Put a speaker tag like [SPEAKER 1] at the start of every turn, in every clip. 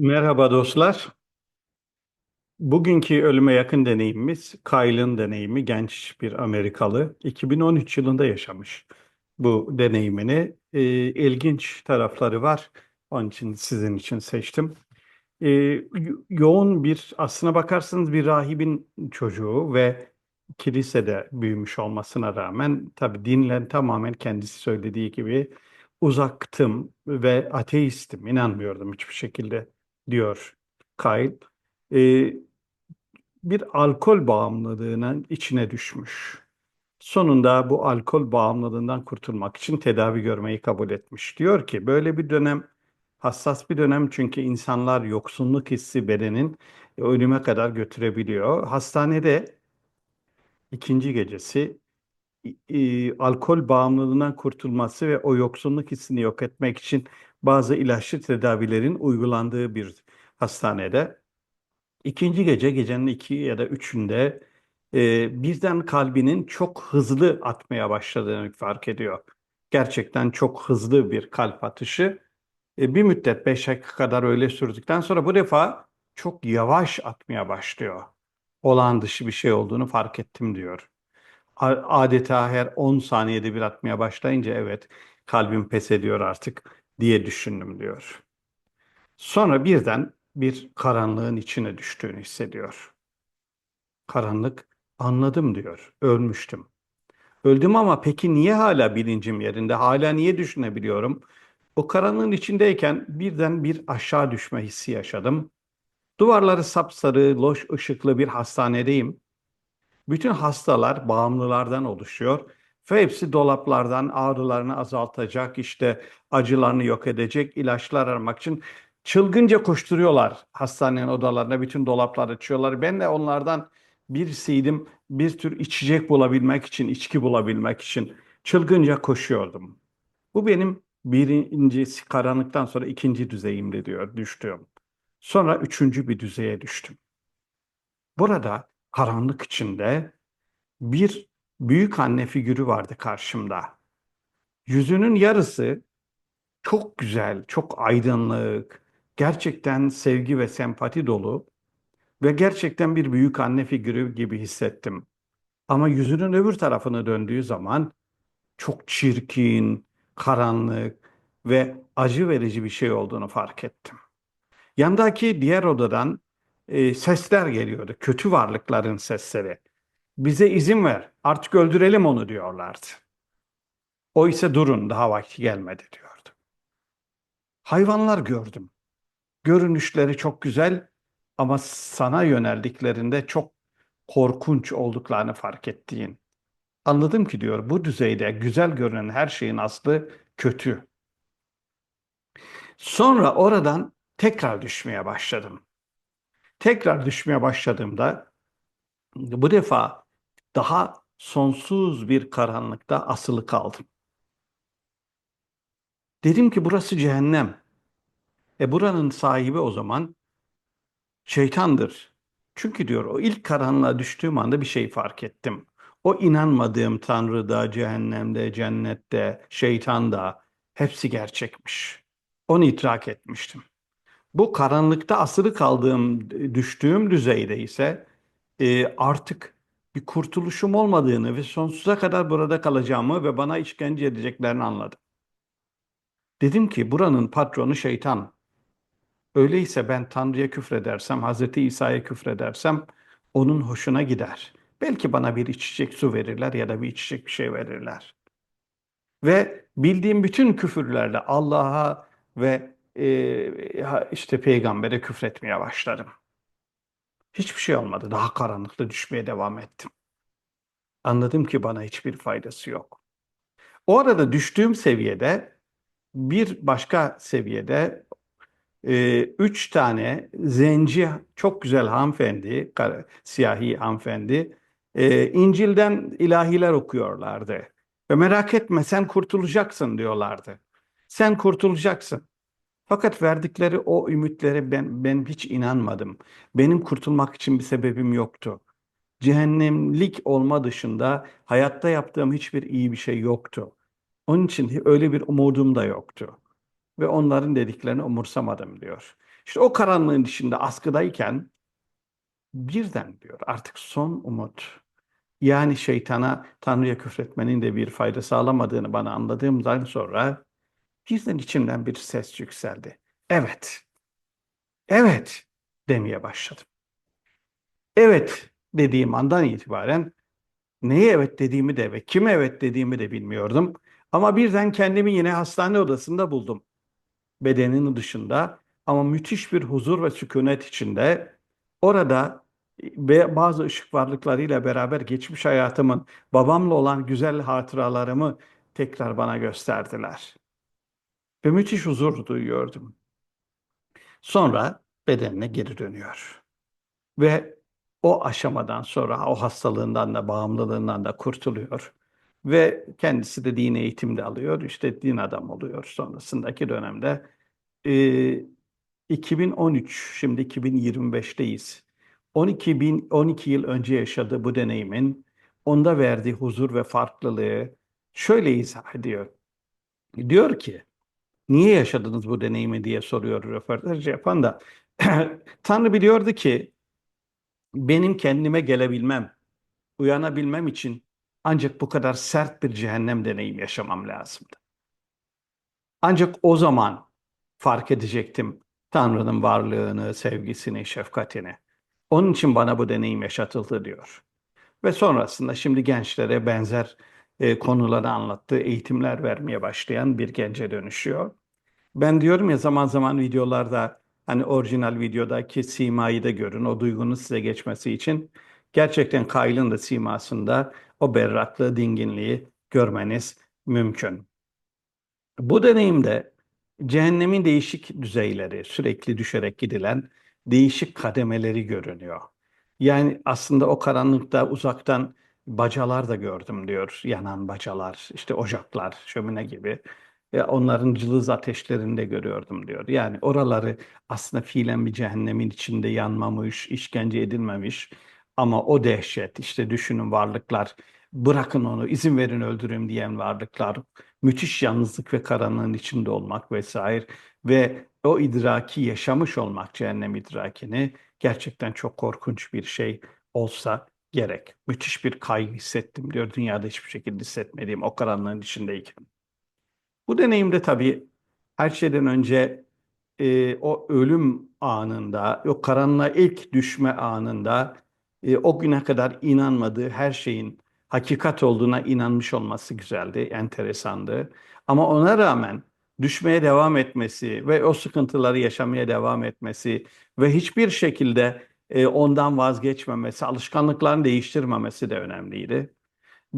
[SPEAKER 1] Merhaba dostlar. Bugünkü ölüme yakın deneyimimiz Kyle'ın deneyimi. Genç bir Amerikalı. 2013 yılında yaşamış bu deneyimini. Ee, ilginç tarafları var. Onun için sizin için seçtim. Yo- yoğun bir, aslına bakarsanız bir rahibin çocuğu ve kilisede büyümüş olmasına rağmen tabii dinle tamamen kendisi söylediği gibi uzaktım ve ateistim, inanmıyordum hiçbir şekilde diyor Kyle. Ee, bir alkol bağımlılığının içine düşmüş. Sonunda bu alkol bağımlılığından kurtulmak için tedavi görmeyi kabul etmiş. Diyor ki böyle bir dönem hassas bir dönem çünkü insanlar yoksunluk hissi bedenin ölüme kadar götürebiliyor. Hastanede ikinci gecesi e, alkol bağımlılığından kurtulması ve o yoksunluk hissini yok etmek için bazı ilaçlı tedavilerin uygulandığı bir hastanede. İkinci gece gecenin iki ya da üçünde e, birden kalbinin çok hızlı atmaya başladığını fark ediyor. Gerçekten çok hızlı bir kalp atışı. E, bir müddet 5 dakika kadar öyle sürdükten sonra bu defa çok yavaş atmaya başlıyor. Olağan dışı bir şey olduğunu fark ettim diyor. Adeta her 10 saniyede bir atmaya başlayınca evet kalbim pes ediyor artık diye düşündüm diyor. Sonra birden bir karanlığın içine düştüğünü hissediyor. Karanlık anladım diyor. Ölmüştüm. Öldüm ama peki niye hala bilincim yerinde? Hala niye düşünebiliyorum? O karanlığın içindeyken birden bir aşağı düşme hissi yaşadım. Duvarları sapsarı, loş ışıklı bir hastanedeyim. Bütün hastalar bağımlılardan oluşuyor ve hepsi dolaplardan ağrılarını azaltacak, işte acılarını yok edecek ilaçlar aramak için çılgınca koşturuyorlar hastanenin odalarına, bütün dolapları açıyorlar. Ben de onlardan birisiydim, bir tür içecek bulabilmek için, içki bulabilmek için çılgınca koşuyordum. Bu benim birincisi karanlıktan sonra ikinci düzeyimdi diyor, düştüğüm. Sonra üçüncü bir düzeye düştüm. Burada karanlık içinde bir büyük anne figürü vardı karşımda. Yüzünün yarısı çok güzel, çok aydınlık, gerçekten sevgi ve sempati dolu ve gerçekten bir büyük anne figürü gibi hissettim. Ama yüzünün öbür tarafını döndüğü zaman çok çirkin, karanlık ve acı verici bir şey olduğunu fark ettim. Yandaki diğer odadan e, sesler geliyordu. Kötü varlıkların sesleri. Bize izin ver, artık öldürelim onu diyorlardı. O ise durun, daha vakti gelmedi diyordu. Hayvanlar gördüm. Görünüşleri çok güzel ama sana yöneldiklerinde çok korkunç olduklarını fark ettiğin. Anladım ki diyor bu düzeyde güzel görünen her şeyin aslı kötü. Sonra oradan tekrar düşmeye başladım. Tekrar düşmeye başladığımda bu defa daha sonsuz bir karanlıkta asılı kaldım. Dedim ki burası cehennem. E buranın sahibi o zaman şeytandır. Çünkü diyor o ilk karanlığa düştüğüm anda bir şey fark ettim. O inanmadığım Tanrı'da, cehennemde, cennette, şeytanda hepsi gerçekmiş. Onu idrak etmiştim. Bu karanlıkta asılı kaldığım, düştüğüm düzeyde ise e, artık bir kurtuluşum olmadığını ve sonsuza kadar burada kalacağımı ve bana işkence edeceklerini anladım. Dedim ki buranın patronu şeytan. Öyleyse ben Tanrı'ya küfredersem, Hazreti İsa'ya küfredersem onun hoşuna gider. Belki bana bir içecek su verirler ya da bir içecek bir şey verirler. Ve bildiğim bütün küfürlerle Allah'a ve e, işte peygambere küfretmeye başladım. Hiçbir şey olmadı. Daha karanlıkta düşmeye devam ettim. Anladım ki bana hiçbir faydası yok. O arada düştüğüm seviyede bir başka seviyede e, üç tane zenci çok güzel hanımefendi, kar- siyahi hanımefendi e, İncil'den ilahiler okuyorlardı. Ve merak etme sen kurtulacaksın diyorlardı. Sen kurtulacaksın. Fakat verdikleri o ümitlere ben, ben hiç inanmadım. Benim kurtulmak için bir sebebim yoktu. Cehennemlik olma dışında hayatta yaptığım hiçbir iyi bir şey yoktu. Onun için öyle bir umudum da yoktu. Ve onların dediklerini umursamadım diyor. İşte o karanlığın içinde askıdayken birden diyor artık son umut. Yani şeytana, Tanrı'ya küfretmenin de bir fayda sağlamadığını bana anladığımdan sonra birden içimden bir ses yükseldi. Evet, evet demeye başladım. Evet dediğim andan itibaren neye evet dediğimi de ve kime evet dediğimi de bilmiyordum. Ama birden kendimi yine hastane odasında buldum. Bedenin dışında ama müthiş bir huzur ve sükunet içinde orada ve bazı ışık varlıklarıyla beraber geçmiş hayatımın babamla olan güzel hatıralarımı tekrar bana gösterdiler. Ve müthiş huzur duyuyordum. Sonra bedenine geri dönüyor. Ve o aşamadan sonra o hastalığından da bağımlılığından da kurtuluyor. Ve kendisi de din eğitimde alıyor. İşte din adam oluyor sonrasındaki dönemde. Ee, 2013, şimdi 2025'teyiz. 12 bin, 12 yıl önce yaşadığı bu deneyimin onda verdiği huzur ve farklılığı şöyle izah ediyor. Diyor ki, niye yaşadınız bu deneyimi diye soruyor röportaj yapan da. Tanrı biliyordu ki benim kendime gelebilmem, uyanabilmem için ancak bu kadar sert bir cehennem deneyimi yaşamam lazımdı. Ancak o zaman fark edecektim Tanrı'nın varlığını, sevgisini, şefkatini. Onun için bana bu deneyim yaşatıldı diyor. Ve sonrasında şimdi gençlere benzer e, konuları anlattığı eğitimler vermeye başlayan bir gence dönüşüyor. Ben diyorum ya zaman zaman videolarda hani orijinal videodaki simayı da görün, o duygunun size geçmesi için gerçekten Kyle'ın da simasında o berraklığı, dinginliği görmeniz mümkün. Bu deneyimde cehennemin değişik düzeyleri, sürekli düşerek gidilen değişik kademeleri görünüyor. Yani aslında o karanlıkta uzaktan bacalar da gördüm diyor. Yanan bacalar, işte ocaklar, şömine gibi. Ya onların cılız ateşlerini de görüyordum diyor. Yani oraları aslında fiilen bir cehennemin içinde yanmamış, işkence edilmemiş. Ama o dehşet, işte düşünün varlıklar, bırakın onu, izin verin öldüreyim diyen varlıklar, müthiş yalnızlık ve karanlığın içinde olmak vesaire ve o idraki yaşamış olmak cehennem idrakini gerçekten çok korkunç bir şey olsa gerek. Müthiş bir kaygı hissettim diyor dünyada hiçbir şekilde hissetmediğim o karanlığın içindeyken. Bu deneyimde tabii her şeyden önce e, o ölüm anında, o karanlığa ilk düşme anında e, o güne kadar inanmadığı her şeyin hakikat olduğuna inanmış olması güzeldi, enteresandı. Ama ona rağmen düşmeye devam etmesi ve o sıkıntıları yaşamaya devam etmesi ve hiçbir şekilde e, ondan vazgeçmemesi, alışkanlıklarını değiştirmemesi de önemliydi.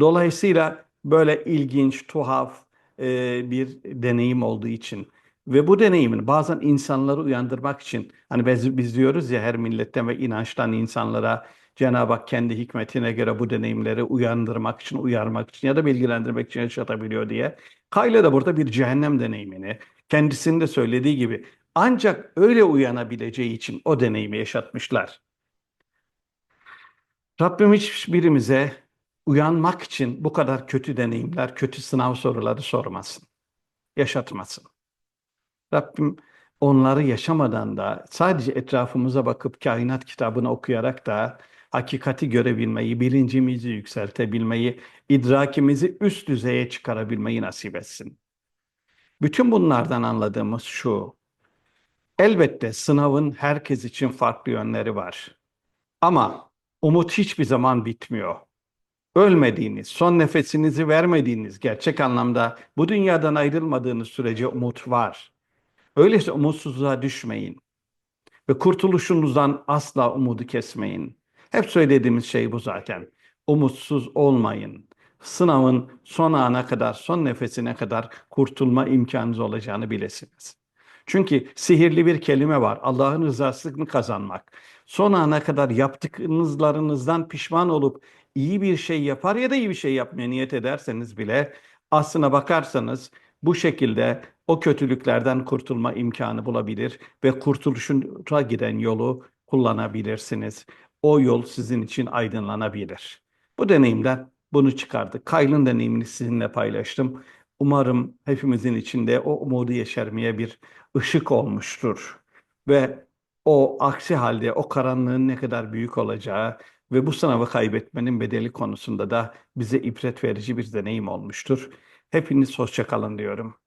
[SPEAKER 1] Dolayısıyla böyle ilginç, tuhaf e, bir deneyim olduğu için ve bu deneyimin bazen insanları uyandırmak için hani biz, biz diyoruz ya her milletten ve inançtan insanlara Cenab-ı Hak kendi hikmetine göre bu deneyimleri uyandırmak için, uyarmak için ya da bilgilendirmek için yaşatabiliyor diye. Kayla da burada bir cehennem deneyimini kendisinin de söylediği gibi ancak öyle uyanabileceği için o deneyimi yaşatmışlar. Rabbim hiçbirimize uyanmak için bu kadar kötü deneyimler, kötü sınav soruları sormasın, yaşatmasın. Rabbim onları yaşamadan da sadece etrafımıza bakıp kainat kitabını okuyarak da hakikati görebilmeyi, bilincimizi yükseltebilmeyi, idrakimizi üst düzeye çıkarabilmeyi nasip etsin. Bütün bunlardan anladığımız şu, elbette sınavın herkes için farklı yönleri var. Ama umut hiçbir zaman bitmiyor. Ölmediğiniz, son nefesinizi vermediğiniz, gerçek anlamda bu dünyadan ayrılmadığınız sürece umut var. Öyleyse umutsuzluğa düşmeyin ve kurtuluşunuzdan asla umudu kesmeyin. Hep söylediğimiz şey bu zaten. Umutsuz olmayın. Sınavın son ana kadar, son nefesine kadar kurtulma imkanınız olacağını bilesiniz. Çünkü sihirli bir kelime var. Allah'ın rızasını kazanmak. Son ana kadar yaptıklarınızdan pişman olup iyi bir şey yapar ya da iyi bir şey yapmaya niyet ederseniz bile aslına bakarsanız bu şekilde o kötülüklerden kurtulma imkanı bulabilir ve kurtuluşuna giden yolu kullanabilirsiniz o yol sizin için aydınlanabilir. Bu deneyimden bunu çıkardık. Kayl'ın deneyimini sizinle paylaştım. Umarım hepimizin içinde o umudu yeşermeye bir ışık olmuştur. ve o aksi halde o karanlığın ne kadar büyük olacağı ve bu sınavı kaybetmenin bedeli konusunda da bize ibret verici bir deneyim olmuştur. Hepiniz hoşça kalın diyorum.